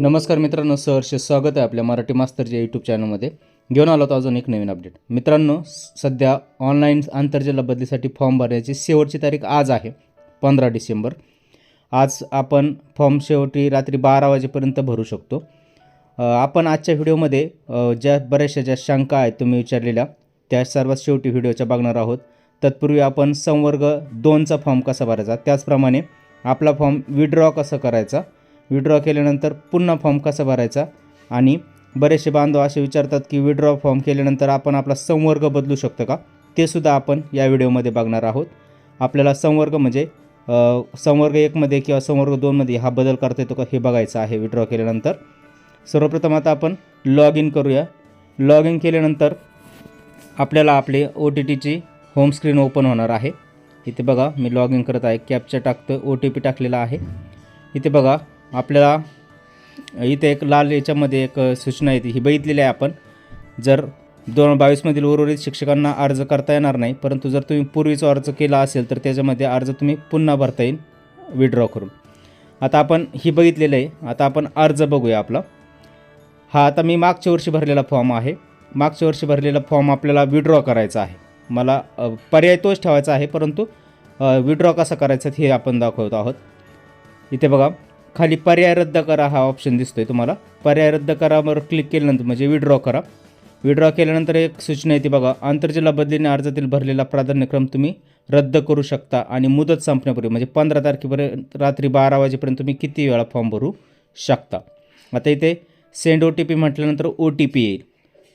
नमस्कार मित्रांनो सहर्ष स्वागत आहे आपल्या मराठी मास्तरच्या यूट्यूब चॅनलमध्ये घेऊन आलो होतो अजून एक नवीन अपडेट मित्रांनो सध्या ऑनलाईन आंतरजिल्हा बदलीसाठी फॉर्म भरण्याची शेवटची तारीख आज आहे पंधरा डिसेंबर. आज आपण फॉर्म शेवटी रात्री बारा वाजेपर्यंत भरू शकतो. आपण आजच्या व्हिडिओमध्ये ज्या बऱ्याचशा ज्या शंका आहेत तुम्ही विचारलेल्या त्या सर्वात शेवटी व्हिडिओच्या बघणार आहोत. तत्पूर्वी आपण संवर्ग दोनचा फॉर्म कसा भरायचा? त्याचप्रमाणे आपला फॉर्म विड्रॉ कसा करायचा? विड्रॉ केल्यानंतर पुन्हा फॉर्म कसा भरायचा? आणि बरेचसे बांधव असे विचारतात की विड्रॉ फॉर्म केल्यानंतर आपण आपला संवर्ग बदलू शकतो का? ते सुद्धा आपण या व्हिडिओमध्ये बघणार आहोत. आपल्याला संवर्ग म्हणजे संवर्ग एकमध्ये किंवा संवर्ग दोनमध्ये हा बदल करता येतो का हे बघायचं आहे विड्रॉ केल्यानंतर. सर्वप्रथम आता आपण लॉग इन करूया. लॉग इन केल्यानंतर आपल्याला आपले ओ टी टीची होम स्क्रीन ओपन होणार आहे. इथे बघा मी लॉग इन करत आहे. कॅपचा टाकतो ओ टी पी टाकलेला आहे. इथे बघा आपल्याला इथे एक लाल याच्यामध्ये एक सूचना येते. ही बघितलेली आहे आपण. जर दोन हजार बावीसमधील उर्वरित शिक्षकांना अर्ज करता येणार नाही परंतु जर तुम्ही पूर्वीचा अर्ज केला असेल तर त्याच्यामध्ये अर्ज तुम्ही पुन्हा भरता येईल विड्रॉ करून. आता आपण ही बघितलेलं आहे. आता आपण अर्ज बघूया आपला. हा आता मी मागच्या वर्षी भरलेला फॉर्म आहे. मागच्या वर्षी भरलेला फॉर्म आपल्याला विड्रॉ करायचा आहे. मला पर्याय तोच ठेवायचा आहे परंतु विड्रॉ कसा करायचा हे आपण दाखवत आहोत. इथे बघा. खाली पर्याय रद्द करा हा ऑप्शन दिसतोय तुम्हाला. पर्याय रद्द करावर क्लिक केल्यानंतर म्हणजे विड्रॉ करा. विड्रॉ केल्यानंतर एक सूचना येते बघा आंतरजिल्हा बदलीने अर्जातील भरलेला प्राधान्यक्रम तुम्ही रद्द करू शकता आणि मुदत संपण्यापूर्वी म्हणजे पंधरा तारखेपर्यंत रात्री बारा वाजेपर्यंत तुम्ही किती वेळा फॉर्म भरू शकता. आता इथे सेंड ओ टी पी म्हटल्यानंतर ओ टी पी येईल.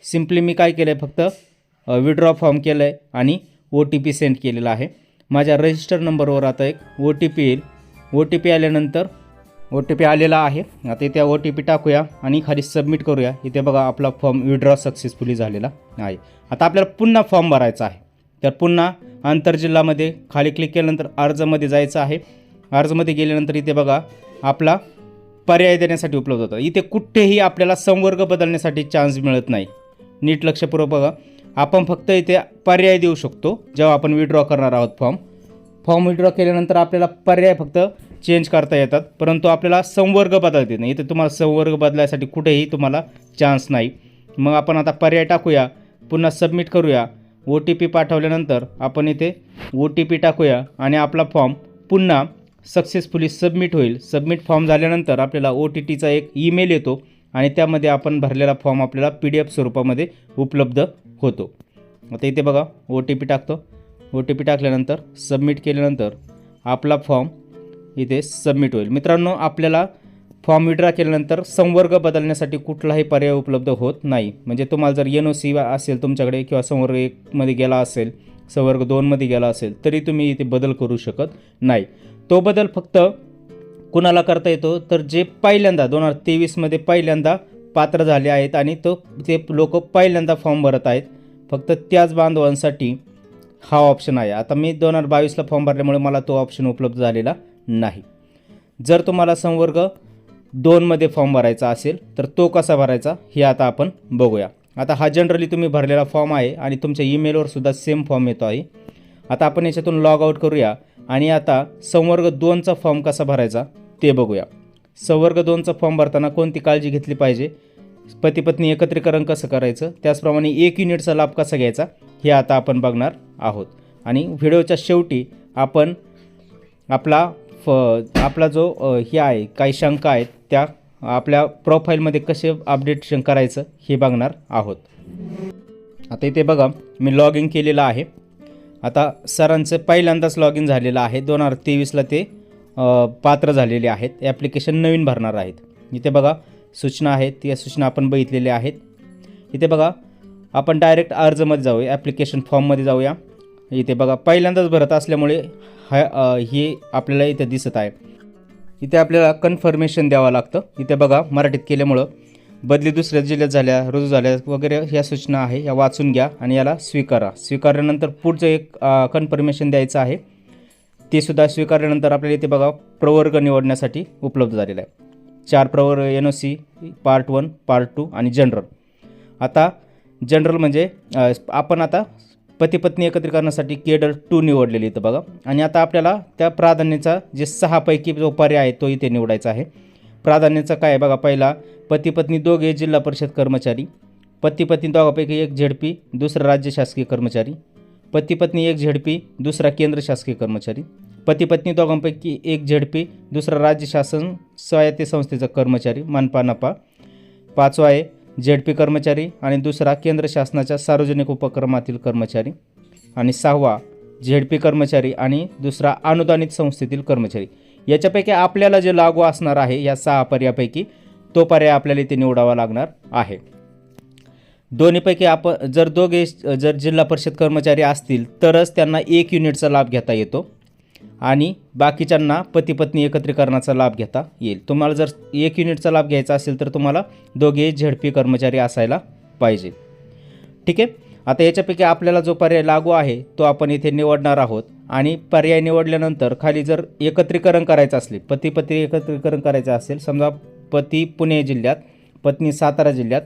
सिम्पली मी काय केलं आहे फक्त विड्रॉ फॉर्म केलं आहे आणि ओ टी पी सेंड केलेला आहे. माझ्या रजिस्टर नंबरवर आता एक ओ टी पी येईल. ओ टी पी आल्यानंतर ओ टी पी आलेला आहे. आता इथे ओ टी पी टाकूया आणि खाली सबमिट करूया. इथे बघा आपला फॉर्म विड्रॉ सक्सेसफुली झालेला आहे. आता आपल्याला पुन्हा फॉर्म भरायचा आहे. तर पुन्हा आंतरजिल्हामध्ये खाली क्लिक केल्यानंतर अर्जमध्ये जायचं आहे. अर्जमध्ये गेल्यानंतर इथे बघा आपला पर्याय देण्यासाठी उपलब्ध होतं. इथे कुठेही आपल्याला संवर्ग बदलण्यासाठी चान्स मिळत नाही. नीट लक्षपूर्वक बघा. आपण फक्त इथे पर्याय देऊ शकतो. जेव्हा आपण विड्रॉ करणार आहोत फॉर्म फॉर्म विड्रॉ केल्यानंतर आपल्याला पर्याय फक्त चेंज करता येतात. परंतु आपल्याला संवर्ग बदलता येत नाही. इथे तुम्हाला संवर्ग बदलायसाठी कुठेही तुम्हाला चान्स नाही. मग आपण आता पर्याय टाकूया. पुन्हा सबमिट करूया. ओ टी पी पाठवल्यानंतर आपण इथे ओ टी पी टाकूया आणि आपला फॉर्म पुन्हा सक्सेसफुली सबमिट होईल. सबमिट फॉर्म झाल्यानंतर आपल्याला ओ टी टीचा एक ईमेल येतो आणि त्यामध्ये आपण भरलेला फॉर्म आपल्याला पी डी एफ स्वरूपामध्ये उपलब्ध होतो. आता इथे बघा ओ टी पी टाकतो. ओ टी पी टाकल्यानंतर सबमिट केल्यानंतर आपला फॉर्म इथे सबमिट होईल. मित्रांनो आपल्याला फॉर्म विड्रा केल्यानंतर संवर्ग बदलण्यासाठी कुठलाही पर्याय उपलब्ध होत नाही. म्हणजे तुम्हाला जर एन ओ सी असेल तुमच्याकडे किंवा संवर्ग एकमध्ये गेला असेल संवर्ग दोनमध्ये गेला असेल तरी तुम्ही इथे बदल करू शकत नाही. तो बदल फक्त कुणाला करता येतो? तर जे पहिल्यांदा दोन हजार तेवीसमध्ये पहिल्यांदा पात्र झाले आहेत आणि तो ते लोक पहिल्यांदा फॉर्म भरत आहेत. फक्त त्याच बांधवांसाठी हा ऑप्शन आहे. आता मी दोन हजार बावीसला फॉर्म भरल्यामुळे मला तो ऑप्शन उपलब्ध झालेला नाही. जर तुम्हाला संवर्ग दोनमध्ये फॉर्म भरायचा असेल तर तो कसा भरायचा हे आता आपण बघूया. आता हा जनरली तुम्ही भरलेला फॉर्म आहे आणि तुमच्या ईमेलवर सुद्धा सेम फॉर्म येतो आहे. आता आपण याच्यातून लॉग आऊट करूया आणि आता संवर्ग दोनचा फॉर्म कसा भरायचा ते बघूया. संवर्ग दोनचा फॉर्म भरताना कोणती काळजी घेतली पाहिजे? पती पत्नी एकत्रीकरण कसं करायचं? त्याचप्रमाणे एक युनिटचा लाभ कसा घ्यायचा? हे आता आपण बघणार आहोत. आणि व्हिडिओच्या शेवटी आपण आपला फ आपला जो हे आहे काही शंका आहेत त्या आपल्या प्रोफाईलमध्ये कसे अपडेट करायचं हे बघणार आहोत. आता इथे बघा मी लॉग इन केलेलं आहे. आता सरांचं पहिल्यांदाच लॉग इन झालेलं आहे. दोन हजार तेवीसला ते पात्र झालेले आहेत. ॲप्लिकेशन नवीन भरणार आहेत. इथे बघा सूचना आहेत. त्या सूचना आपण बघितलेल्या आहेत. इथे बघा आपण डायरेक्ट अर्जमध्ये जाऊया ॲप्लिकेशन फॉर्ममध्ये जाऊया. इथे बघा पहिल्यांदाच भरत असल्यामुळे हा हे आपल्याला इथे दिसत आहे. इथे आपल्याला कन्फर्मेशन द्यावं लागतं. इथे बघा मराठीत केल्यामुळं बदली दुसऱ्या जिल्ह्यात झाल्या रुजू झाल्या वगैरे ह्या सूचना आहे. या वाचून घ्या आणि याला स्वीकारा. स्वीकारल्यानंतर पुढचं एक कन्फर्मेशन द्यायचं आहे. ते सुद्धा स्वीकारल्यानंतर आपल्याला इथे बघा प्रवर्ग निवडण्यासाठी उपलब्ध झालेलं आहे. चार प्रवर्ग N O C part one part two आणि जनरल आता जनरल म्हणजे आपण आता पती पत्नी एकत्रीकरणासाठी केडर टू निवडलेली इथं बघा. आणि आता आपल्याला त्या प्राधान्याचा जे सहापैकी जो पर्याय आहे तो इथे निवडायचा आहे. प्राधान्याचा काय आहे बघा पहिला पती पत्नी दोघे जिल्हा परिषद कर्मचारी पती पत्नी दोघांपैकी एक झेडपी दुसरा राज्य शासकीय कर्मचारी पती पत्नी एक झेडपी दुसरा केंद्र शासकीय कर्मचारी पती पत्नी दोघांपैकी एक झेडपी दुसरा राज्य शासन स्वायत्त संस्थेचा कर्मचारी मनपा नपा पाचवा आहे झेडपी कर्मचारी आणि दुसरा केंद्र शासनाच्या सार्वजनिक उपक्रमातील कर्मचारी. आणि सहावा झेडपी कर्मचारी आणि दुसरा अनुदानित संस्थेतील कर्मचारी. याच्यापैकी आपल्याला जे लागू असणार आहे या सहा पर्यायापैकी तो पर्याय आपल्याला इथे निवडावा लागणार आहे. दोन्हीपैकी आपण जर दोघे जर जिल्हा परिषद कर्मचारी असतील तरच त्यांना एक युनिटचा लाभ घेता येतो. आणि बाकीच्यांना पतीपत्नी एकत्रीकरणाचा लाभ घेता येईल. तुम्हाला जर एक युनिटचा लाभ घ्यायचा असेल तर तुम्हाला दोघे झेडपी कर्मचारी असायला पाहिजे. ठीक आहे? आता याच्यापैकी आपल्याला जो पर्याय लागू आहे तो आपण इथे निवडणार आहोत. आणि पर्याय निवडल्यानंतर खाली जर एकत्रीकरण करायचं असले पती पत्नी एकत्रीकरण करायचं असेल समजा पती पुणे जिल्ह्यात पत्नी सातारा जिल्ह्यात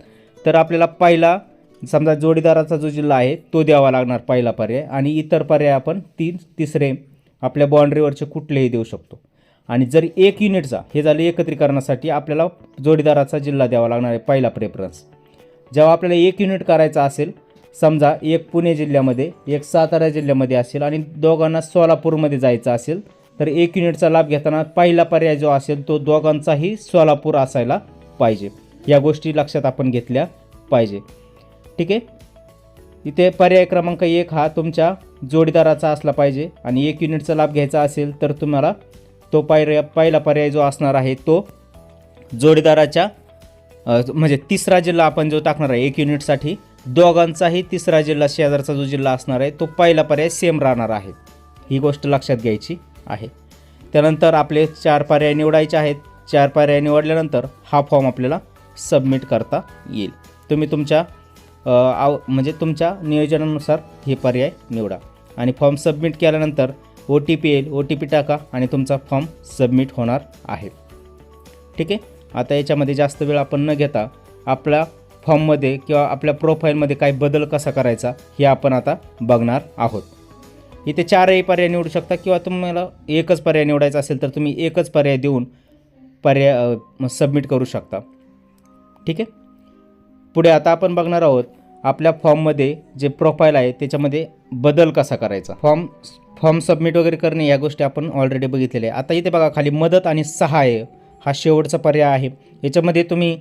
तर आपल्याला पहिला समजा जोडीदाराचा जो जिल्हा आहे तो द्यावा लागणार पहिला पर्याय. आणि इतर पर्याय आपण तीन तिसरे आपल्या बाँड्रीवरचे कुठलेही देऊ शकतो. आणि जर एक युनिटचा हे झालं एकत्रीकरणासाठी आपल्याला जोडीदाराचा जिल्हा द्यावा लागणार आहे पहिला प्रेफरन्स जेव्हा आपल्याला एक युनिट करायचा असेल समजा एक पुणे जिल्ह्यामध्ये एक सातारा जिल्ह्यामध्ये असेल आणि दोघांना सोलापूरमध्ये जायचं असेल तर एक युनिटचा लाभ घेताना पहिला पर्याय जो असेल तो दोघांचाही सोलापूर असायला पाहिजे. या गोष्टी लक्षात आपण घेतल्या पाहिजे. ठीक आहे? इथे पर्याय क्रमांक एक हा तुमच्या जोडीदाराचा असला पाहिजे आणि एक युनिटचा लाभ घ्यायचा असेल तर तुम्हाला तो पर्याय पहिला पर्याय जो असणार आहे तो जोडीदाराच्या म्हणजे तिसरा जिल्हा आपण जो टाकणार आहे एक युनिटसाठी दोघांचाही तिसरा जिल्हा शेजारचा जो जिल्हा असणार आहे तो पहिला पर्याय सेम राहणार आहे. ही गोष्ट लक्षात घ्यायची आहे. त्यानंतर आपले चार पर्याय निवडायचे आहेत. चार पर्याय निवडल्यानंतर हा फॉर्म आपल्याला सबमिट करता येईल. तुम्ही तुमच्या आव म्हणजे तुमच्या नियोजनानुसार हे पर्याय निवडा. आणि फॉर्म सबमिट केल्यानंतर ओ टी पी येईल ओ टी पी टाका आणि तुमचा फॉर्म सबमिट होणार आहे. ठीक आहे? आता याच्यामध्ये जास्त वेळ आपण न घेता आपल्या फॉर्ममध्ये किंवा आपल्या प्रोफाईलमध्ये काही बदल कसा करायचा हे आपण आता बघणार आहोत. इथे चारही पर्याय निवडू शकता किंवा तुम्हाला एकच पर्याय निवडायचा असेल तर तुम्ही एकच पर्याय देऊन पर्याय सबमिट करू शकता. ठीक आहे? पुढे आता आपण बघणार आहोत आपल्या फॉर्ममध्ये जे प्रोफाईल आहे त्याच्यामध्ये बदल कसा करायचा? फॉर्म फॉर्म सबमिट वगैरे करणे या गोष्टी आपण ऑलरेडी बघितलेल्या आहे आता इथे बघा खाली मदत आणि सहाय्य हा शेवटचा पर्याय आहे. याच्यामध्ये तुम्ही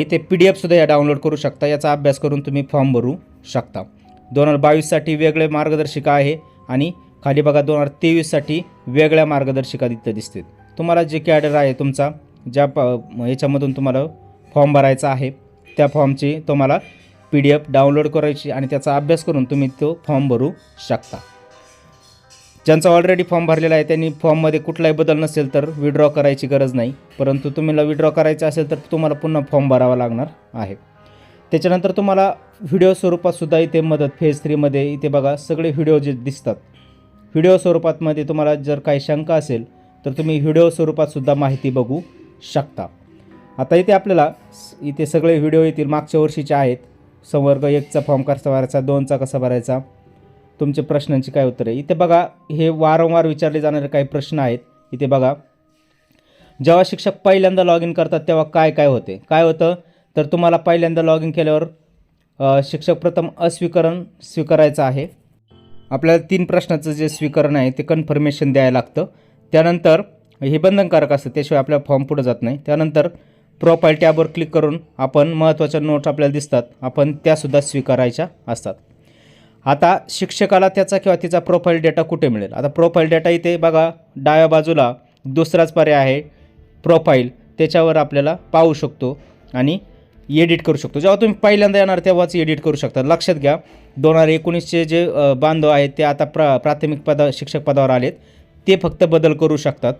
इथे पी डी एफसुद्धा या डाउनलोड करू शकता. याचा अभ्यास करून तुम्ही फॉर्म भरू शकता. दोन हजार बावीससाठी वेगळे मार्गदर्शिका आहे आणि खाली बघा दोन हजार तेवीससाठी वेगळ्या मार्गदर्शिका तिथं दिसतील. तुम्हाला जे कॅडर आहे तुमचा ज्या प याच्यामधून तुम्हाला फॉर्म भरायचा आहे त्या फॉर्मची तुम्हाला पी डी एफ डाउनलोड करायची आणि त्याचा अभ्यास करून तुम्ही तो फॉर्म भरू शकता. ज्यांचा ऑलरेडी फॉर्म भरलेला आहे त्यांनी फॉर्ममध्ये कुठलाही बदल नसेल तर विड्रॉ करायची गरज नाही. परंतु तुम्हाला विड्रॉ करायचं असेल तर तुम्हाला पुन्हा फॉर्म भरावा लागणार आहे. त्याच्यानंतर तुम्हाला व्हिडिओ स्वरूपातसुद्धा इथे मदत फेज थ्रीमध्ये इथे बघा सगळे व्हिडिओ जे दिसतात. व्हिडिओ स्वरूपातमध्ये तुम्हाला जर काही शंका असेल तर तुम्ही व्हिडिओ स्वरूपातसुद्धा माहिती बघू शकता. आता इथे आपल्याला इथे सगळे व्हिडिओ येतील मागच्या वर्षीचे आहेत. संवर्ग एकचा फॉर्म कसा भरायचा दोनचा कसा भरायचा? तुमच्या प्रश्नांची काय उत्तरे? आहे इथे बघा हे वारंवार विचारले जाणारे काही प्रश्न आहेत. इथे बघा. जेव्हा शिक्षक पहिल्यांदा लॉग इन करतात तेव्हा काय काय होते? काय होतं? तर तुम्हाला पहिल्यांदा लॉग इन केल्यावर शिक्षक प्रथम अस्वीकरण स्वीकारायचं आहे. आपल्याला तीन प्रश्नाचं जे स्वीकरण आहे ते कन्फर्मेशन द्यायला लागतं. त्यानंतर हे बंधनकारक असतं त्याशिवाय आपला फॉर्म पुढं जात नाही. त्यानंतर प्रोफाईल टॅबवर क्लिक करून आपण महत्त्वाच्या नोट्स आपल्याला दिसतात. आपण त्यासुद्धा स्वीकारायच्या असतात. आता शिक्षकाला त्याचा किंवा तिचा प्रोफाईल डेटा कुठे मिळेल? आता प्रोफाईल डेटा इथे बघा डाव्या बाजूला दुसराच पर्याय आहे. प्रोफाईल त्याच्यावर आपल्याला पाहू शकतो आणि एडिट करू शकतो. जेव्हा तुम्ही पहिल्यांदा येणार तेव्हाच एडिट करू शकता. लक्षात घ्या दोन हजार एकोणीसचे जे बांधव आहेत ते आता प्रा प्राथमिक पदा शिक्षक पदावर आलेत. ते फक्त बदल करू शकतात.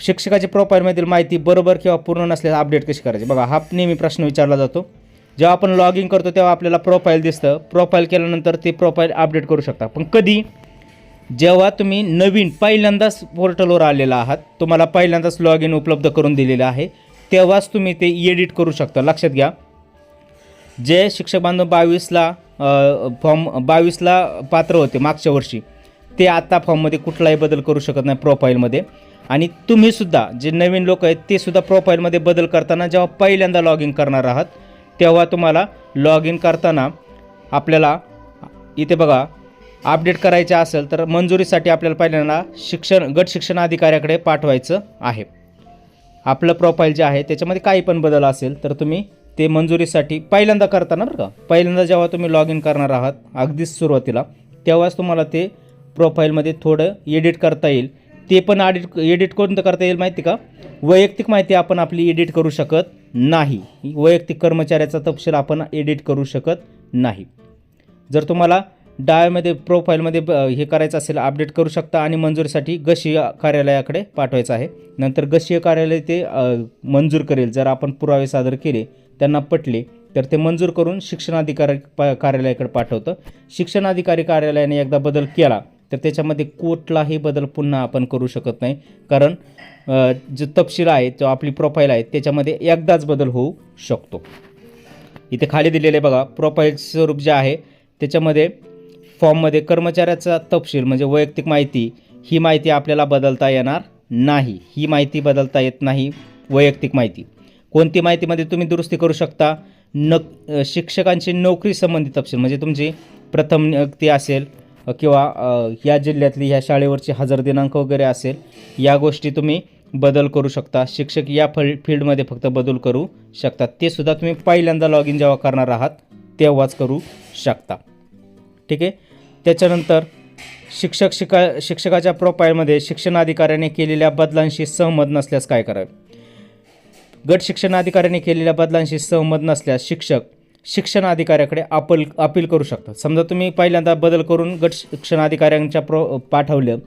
शिक्षकाच्या प्रोफाईलमधील माहिती बरोबर किंवा पूर्ण नसल्यास अपडेट कशी करायची? बघा हा नेहमी प्रश्न विचारला जातो. जेव्हा आपण लॉग इन करतो तेव्हा आपल्याला प्रोफाईल दिसतं. प्रोफाईल केल्यानंतर ते प्रोफाईल अपडेट करू शकता. पण कधी? जेव्हा तुम्ही नवीन पहिल्यांदाच पोर्टलवर आलेला आहात तुम्हाला पहिल्यांदाच लॉग इन उपलब्ध करून दिलेलं आहे तेव्हाच तुम्ही ते एडिट करू शकता. लक्षात घ्या. जे शिक्षक बांधव बावीसला फॉर्म बावीसला पात्र होते मागच्या वर्षी ते आत्ता फॉर्ममध्ये कुठलाही बदल करू शकत नाही प्रोफाईलमध्ये आणि तुम्हीसुद्धा जे नवीन लोक आहेत ते सुद्धा प्रोफाईलमध्ये बदल करताना जेव्हा पहिल्यांदा लॉग इन करणार आहात तेव्हा तुम्हाला लॉग इन करताना आपल्याला इथे बघा अपडेट करायचे असेल तर मंजुरीसाठी आपल्याला पहिल्यांदा शिक्षण गट शिक्षण अधिकाऱ्याकडे पाठवायचं आहे. आपलं प्रोफाईल जे आहे त्याच्यामध्ये काही पण बदल असेल तर तुम्ही ते मंजुरीसाठी पहिल्यांदा करताना बरं का पहिल्यांदा जेव्हा तुम्ही लॉग इन करणार आहात अगदीच सुरुवातीला तेव्हाच तुम्हाला ते प्रोफाईलमध्ये थोडं एडिट करता येईल. ते पण एडिट एडिट करून करता येईल माहिती का? वैयक्तिक माहिती आपण आपली एडिट करू शकत नाही. वैयक्तिक कर्मचाऱ्याचा तपशील आपण एडिट करू शकत नाही. जर तुम्हाला डाव्यामध्ये प्रोफाईलमध्ये ब हे करायचं असेल अपडेट करू शकता आणि मंजुरीसाठी गशीय कार्यालयाकडे पाठवायचं आहे. नंतर गशीय कार्यालय ते मंजूर करेल. जर आपण पुरावे सादर केले त्यांना पटले तर ते मंजूर करून शिक्षणाधिकारी पा कार्यालयाकडे पाठवतं. शिक्षणाधिकारी कार्यालयाने एकदा बदल केला तर त्याच्यामध्ये कुठलाही बदल पुन्हा आपण करू शकत नाही. कारण जो तपशील आहे जो आपली प्रोफाईल आहे त्याच्यामध्ये एकदाच बदल होऊ शकतो. इथे खाली दिलेले बघा प्रोफाईल स्वरूप जे आहे त्याच्यामध्ये फॉर्ममध्ये कर्मचाऱ्याचा तपशील म्हणजे वैयक्तिक माहिती ही माहिती आपल्याला बदलता येणार नाही. ही माहिती बदलता येत नाही वैयक्तिक माहिती. कोणती माहितीमध्ये तुम्ही दुरुस्ती करू शकता? नक शिक्षकांची नोकरी संबंधी तपशील म्हणजे तुमची प्रथम नियुक्ती असेल किंवा या जिल्ह्यातली ह्या शाळेवरची हजर दिनांक वगैरे असेल या गोष्टी तुम्ही बदल करू शकता. शिक्षक या फल फील्डमध्ये फक्त बदल करू शकतात. ते सुद्धा तुम्ही पहिल्यांदा लॉग इन जेव्हा करणार आहात तेव्हाच करू शकता. ठीक आहे? त्याच्यानंतर शिक्षक शिका शिक्षकाच्या प्रोफाईलमध्ये शिक्षणाधिकाऱ्याने केलेल्या बदलांशी सहमत नसल्यास काय करावे? गट शिक्षणाधिकाऱ्याने केलेल्या बदलांशी सहमत नसल्यास शिक्षक शिक्षण अधिकाऱ्याकडे अपील अपील करू शकता समजा तुम्ही पहिल्यांदा बदल करून गट शिक्षणाधिकाऱ्यांच्या प्रो पाठवलं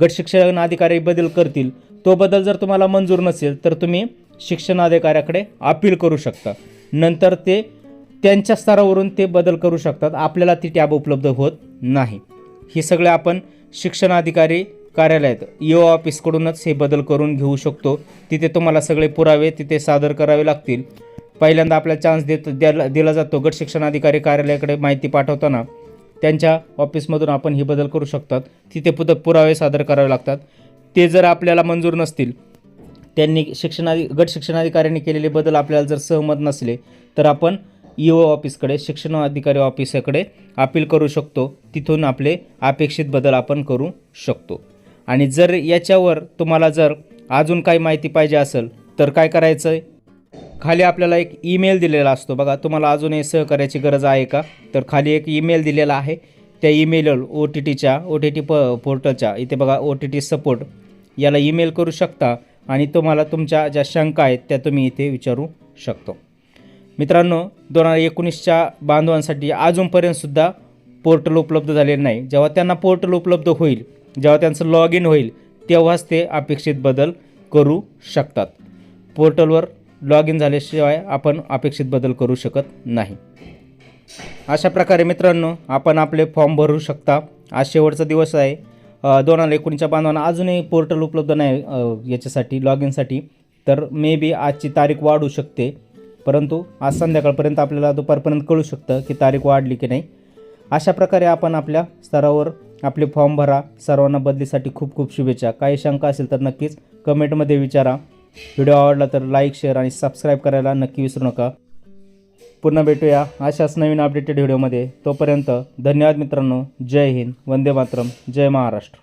गट शिक्षण अधिकारी बदल करतील तो बदल जर तुम्हाला मंजूर नसेल तर तुम्ही शिक्षणाधिकाऱ्याकडे अपील करू शकता. नंतर ते त्यांच्या स्तरावरून ते बदल करू शकतात. आपल्याला ती टॅब उपलब्ध होत नाही. हे सगळे आपण शिक्षणाधिकारी कार्यालयात ई ओ ऑफिसकडूनच हे बदल करून घेऊ शकतो. तिथे तुम्हाला सगळे पुरावे तिथे सादर करावे लागतील. पहिल्यांदा आपल्याला चान्स देत द्याला दिला जातो. गट शिक्षणाधिकारी कार्यालयाकडे माहिती पाठवताना त्यांच्या ऑफिसमधून आपण ही बदल करू शकतात. तिथे पुद पुरावे सादर करावे लागतात. ते जर आपल्याला मंजूर नसतील त्यांनी शिक्षणाधि गट शिक्षणाधिकाऱ्यांनी केलेले बदल आपल्याला जर सहमत नसले तर आपण ई ओ ऑफिसकडे शिक्षण अधिकारी ऑफिसकडे अपील करू शकतो. तिथून आपले अपेक्षित बदल आपण करू शकतो. आणि जर याच्यावर तुम्हाला जर अजून काही माहिती पाहिजे असेल तर काय करायचं आहे खाली आपल्याला एक ईमेल दिलेला असतो. बघा तुम्हाला अजूनही सहकार्याची गरज आहे का? तर खाली एक ईमेल दिलेला आहे. त्या ईमेलवर ओ टी टीच्या ओ टी टी प पोर्टलच्या इथे बघा ओ टी टी सपोर्ट याला ईमेल करू शकता आणि तुम्हाला तुमच्या ज्या शंका आहेत त्या तुम्ही इथे विचारू शकतो. मित्रांनो दोन हजार एकोणीसच्या बांधवांसाठी अजूनपर्यंतसुद्धा पोर्टल उपलब्ध झालेलं नाही. जेव्हा त्यांना पोर्टल उपलब्ध होईल जेव्हा त्यांचं लॉग इन होईल तेव्हाच ते अपेक्षित बदल करू शकतात. पोर्टलवर लॉग इन झाल्याशिवाय आपण अपेक्षित बदल करू शकत नाही. अशा प्रकारे मित्रांनो आपण आपले फॉर्म भरू शकता. आज शेवटचा दिवस आहे. दोन हजार एकोणीसच्या बांधवांना अजूनही पोर्टल उपलब्ध नाही याच्यासाठी लॉग इनसाठी तर मे बी आजची तारीख वाढू शकते. परंतु आज संध्याकाळपर्यंत आपल्याला दुपारपर्यंत कळू शकतं की तारीख वाढली की नाही. अशा प्रकारे आपण आपल्या स्तरावर आपले फॉर्म भरा. सर्वांना बदलीसाठी खूप खूप शुभेच्छा. काही शंका असेल तर नक्कीच कमेंटमध्ये विचारा. व्हिडिओ आवडला तर लाईक शेअर आणि सबस्क्राईब करायला नक्की विसरू नका. पुन्हा भेटूया अशाच नवीन अपडेटेड व्हिडिओमध्ये तोपर्यंत धन्यवाद मित्रांनो. जय हिंद. वंदे मातरम. जय महाराष्ट्र.